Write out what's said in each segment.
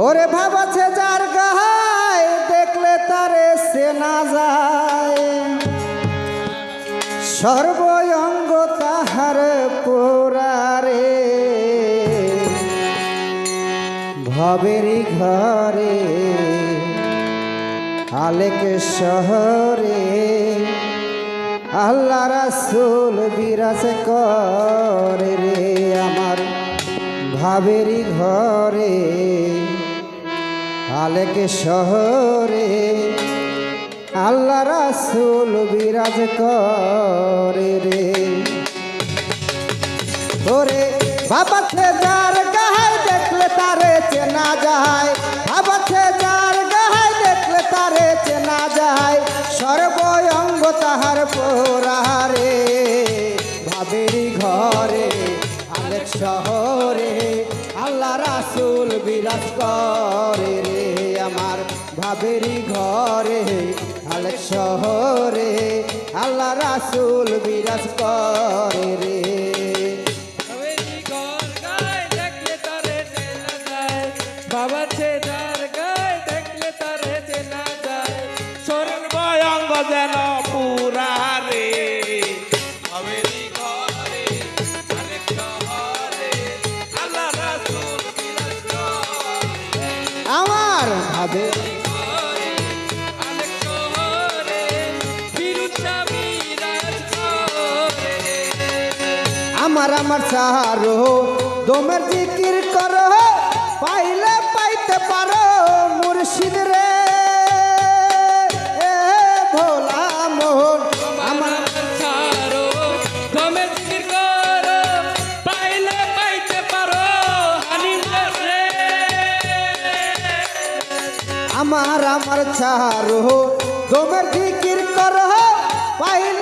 ওরে ভাবাছে যার গাহায় দেখলে তারে সেনা যায়। সর্বঙ্গ তাহার পোরারে ভবেরি ঘরে, আলেকে শহরে, আল্লাহ রাসুল বিরাজ করে রে আমার। ভাবেরি ঘরে আলেকে শহরে আল্লাহ রাসুল বিরাজ করে রে। ওরে বাবাতে যার গাহায় দেখলে তারে চেনা যায় বাবাতে যার গাহায় দেখলে তারে চেনা যায় সর্বঙ্গ তাহার পোরারে ভাবেরি ঘরে আলেক শহরে আল্লাহ রাসুল বিরাজ করে রে। ভাবেরি ঘরে আলেক শহরে আল্লাহ রাসুল বিরাজ করে রে। হবেলি ঘর গায় দেখলে তারে চেনা যায় বাবা দেখলে যায়। সর্বঙ্গ যেন পুরা রে। আমার ভাবে আমার আমার চারো দমের জিকির করো পাইলে পাইতে পারো মুর্শিদ রে। ভোলা মোহন আমার ছাড়ো গমে জিকির করো পাইলে পাইতে পারো রে। আমার আমার চারো দমের জিকির করো পাইলে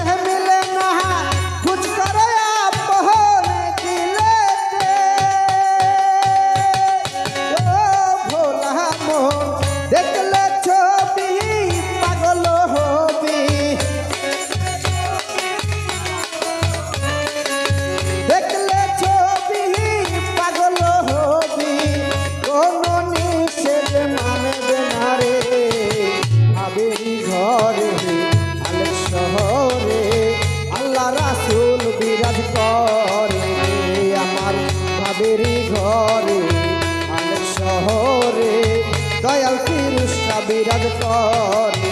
দয়াল ফিরুষ বিরাজ করে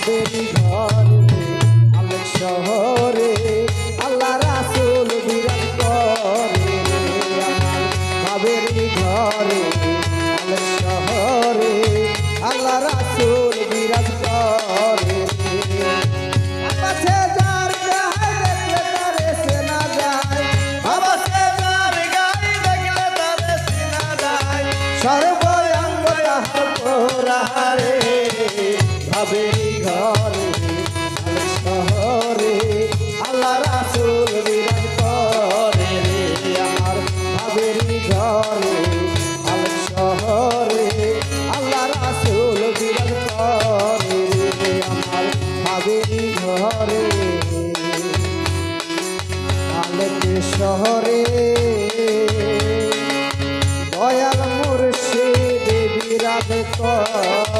তাদের ঘরে আলোক শহরে আল্লাহ রাসুল বিরাট করে আমার তাদের ঘরে আলোক শহরে আল্লাহ রাসুল বিরাট করে সর্বঙ্গ তাহার পোরা শহরে। দয়াল মুর্শিদ বিরাজ কর